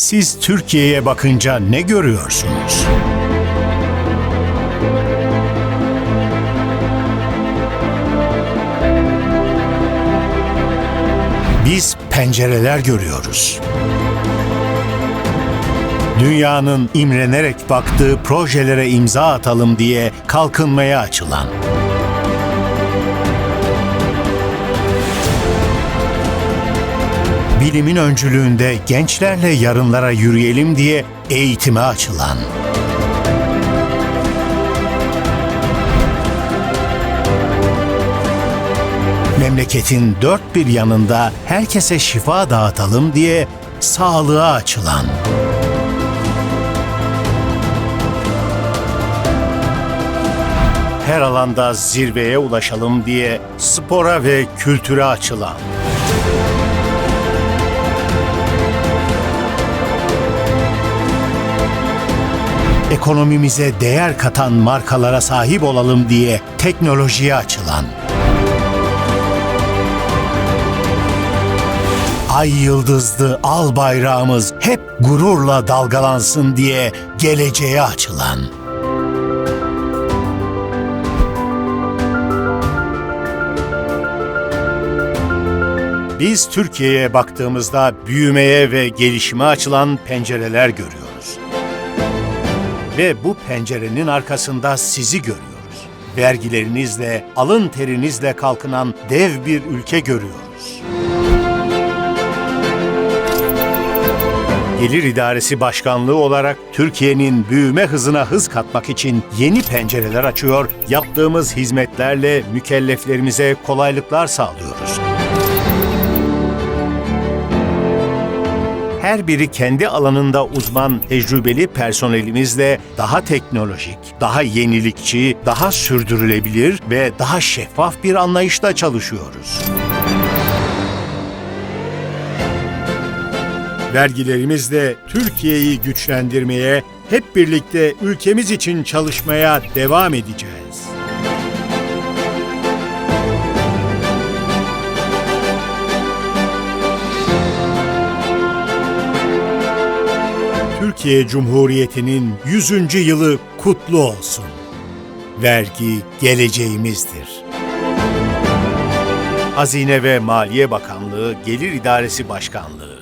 Siz Türkiye'ye bakınca ne görüyorsunuz? Biz pencereler görüyoruz. Dünyanın imrenerek baktığı projelere imza atalım diye kalkınmaya açılan. Bilimin öncülüğünde gençlerle yarınlara yürüyelim diye eğitime açılan. Memleketin dört bir yanında herkese şifa dağıtalım diye sağlığa açılan. Her alanda zirveye ulaşalım diye spora ve kültüre açılan. Ekonomimize değer katan markalara sahip olalım diye teknolojiye açılan. Ay yıldızlı al bayrağımız hep gururla dalgalansın diye geleceğe açılan. Biz Türkiye'ye baktığımızda büyümeye ve gelişime açılan pencereler görüyoruz. Ve bu pencerenin arkasında sizi görüyoruz. Vergilerinizle, alın terinizle kalkınan dev bir ülke görüyoruz. Gelir İdaresi Başkanlığı olarak Türkiye'nin büyüme hızına hız katmak için yeni pencereler açıyor, yaptığımız hizmetlerle mükelleflerimize kolaylıklar sağlıyoruz. Her biri kendi alanında uzman tecrübeli personelimizle daha teknolojik, daha yenilikçi, daha sürdürülebilir ve daha şeffaf bir anlayışla çalışıyoruz. Vergilerimizle Türkiye'yi güçlendirmeye, hep birlikte ülkemiz için çalışmaya devam edeceğiz. Türkiye Cumhuriyeti'nin 100. yılı kutlu olsun. Vergi geleceğimizdir. Hazine ve Maliye Bakanlığı Gelir İdaresi Başkanlığı